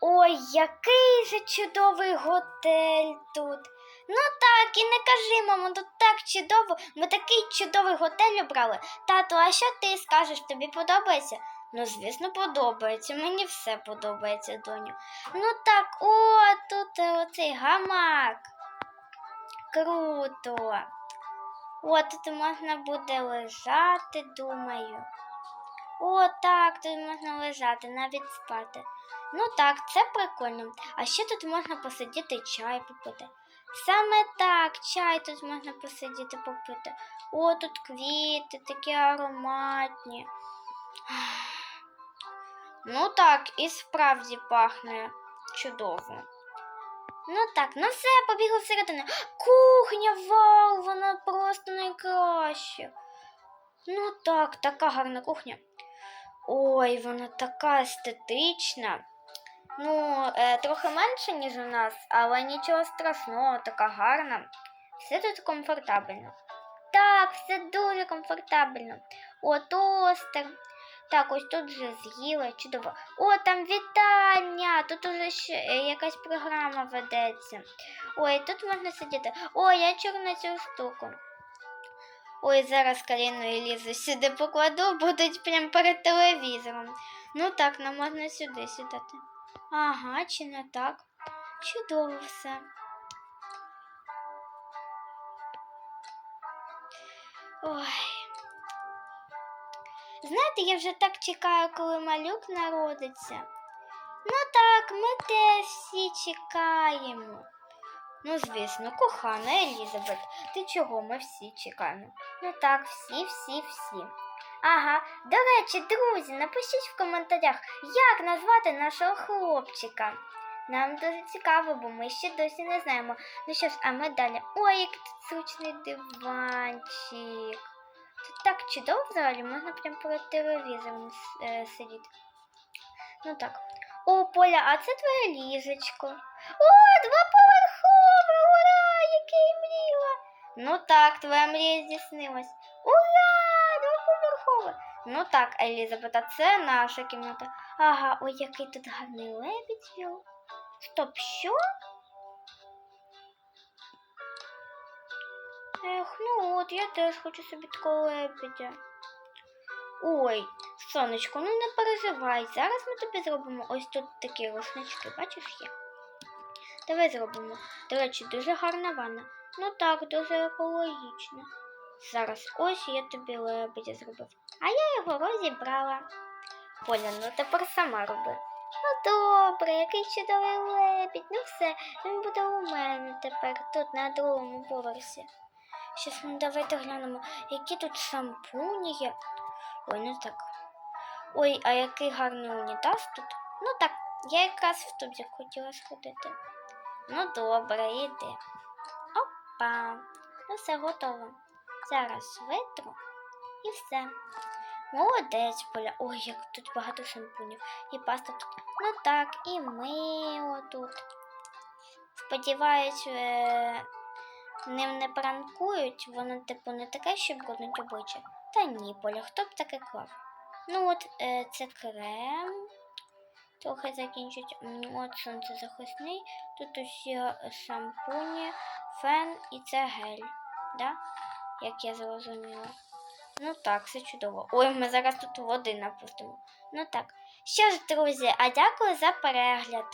Ой, який же чудовий готель тут. Ну так, і не кажи, мамо, тут так чудово. Ми такий чудовий готель обрали. Тату, а що ти скажеш? Тобі подобається? Ну, звісно, подобається. Мені все подобається, доню. Ну так, о, тут е, оцей гамак. Круто. О, тут можна буде лежати, думаю. О, так, тут можна лежати, навіть спати. Ну так, це прикольно. А ще тут можна посидіти чай попити. Саме так, чай тут можна посидіти попити. О, тут квіти, такі ароматні. Ну так, і справді пахне чудово. Ну так, ну все, побігли всередину. Кухня, вау, вона просто найкраща. Ну так, така гарна кухня. Ой, вона така естетична. Ну, е, трохи менше, ніж у нас, але нічого страшного, така гарна. Все тут комфортабельно. Так, все дуже комфортабельно. О, тостер. Так, ось тут вже з'їли, чудово. О, там вітання! Тут уже ще е, якась програма ведеться. Ой, тут можна сидіти. Ой, я чорна цю штуку. Ой, зараз і Лізу сюди покладу, будуть прямо перед телевізором. Ну так, нам можна сюди сідати. Ага, чи не так? Чудово все. Ой. Знаєте, я вже так чекаю, коли малюк народиться. Ну так, ми теж всі чекаємо. Ну, звісно, кохана Елізабет, ти чого ми всі чекаємо? Ну так, всі, всі, всі. Ага, до речі, друзі, напишіть в коментарях, як назвати нашого хлопчика. Нам дуже цікаво, бо ми ще досі не знаємо. Ну що ж, а ми далі. Ой, який тут зручний диванчик. Тут так чудово взагалі, можна прямо перед телевізором е, сидіти. Ну так. О, Поля, а це твоє ліжечко. О, двоповерхове! Ура! Який мріла! Ну так, твоя мрія здійснилась. Ура! Ну так, Елізабет, а це наша кімната. Ага, ой, який тут гарний лебідь. Стоп, що? Ех, ну от, я теж хочу собі такого лебедя. Ой, сонечко, ну не переживай. Зараз ми тобі зробимо ось тут такі рушнички, бачиш є. Давай зробимо. До речі, дуже гарна ванна. Ну так, дуже екологічно. Зараз ось я тобі лебедя зробив. А я його розібрала. Поля, ну тепер сама роби. Ну добре, який чудовий лебідь. Ну все, він буде у мене тепер тут на другому поверсі. Щас ну давайте глянемо, які тут шампуні є. Ой, ну так. Ой, а який гарний унітаз тут. Ну так, я якраз в тобі хотіла сходити. Ну добре, йди. Опа. Ну все готово. Зараз витру і все. Молодець, Поля. Ой, як тут багато шампунів. І паста тут. Ну так, і мило тут. Сподіваюсь, е, ним не пранкують, воно типу не таке, що бруднить обличчя. Та ні, Поля, хто б таке клав? Ну от е, це крем. Трохи закінчить. От сонцезахисний. Тут усі шампуні, фен і це гель. Да? Як я зрозуміла. Ну так, все чудово. Ой, ми зараз тут води напустимо. Ну так. Що ж, друзі, а дякую за перегляд.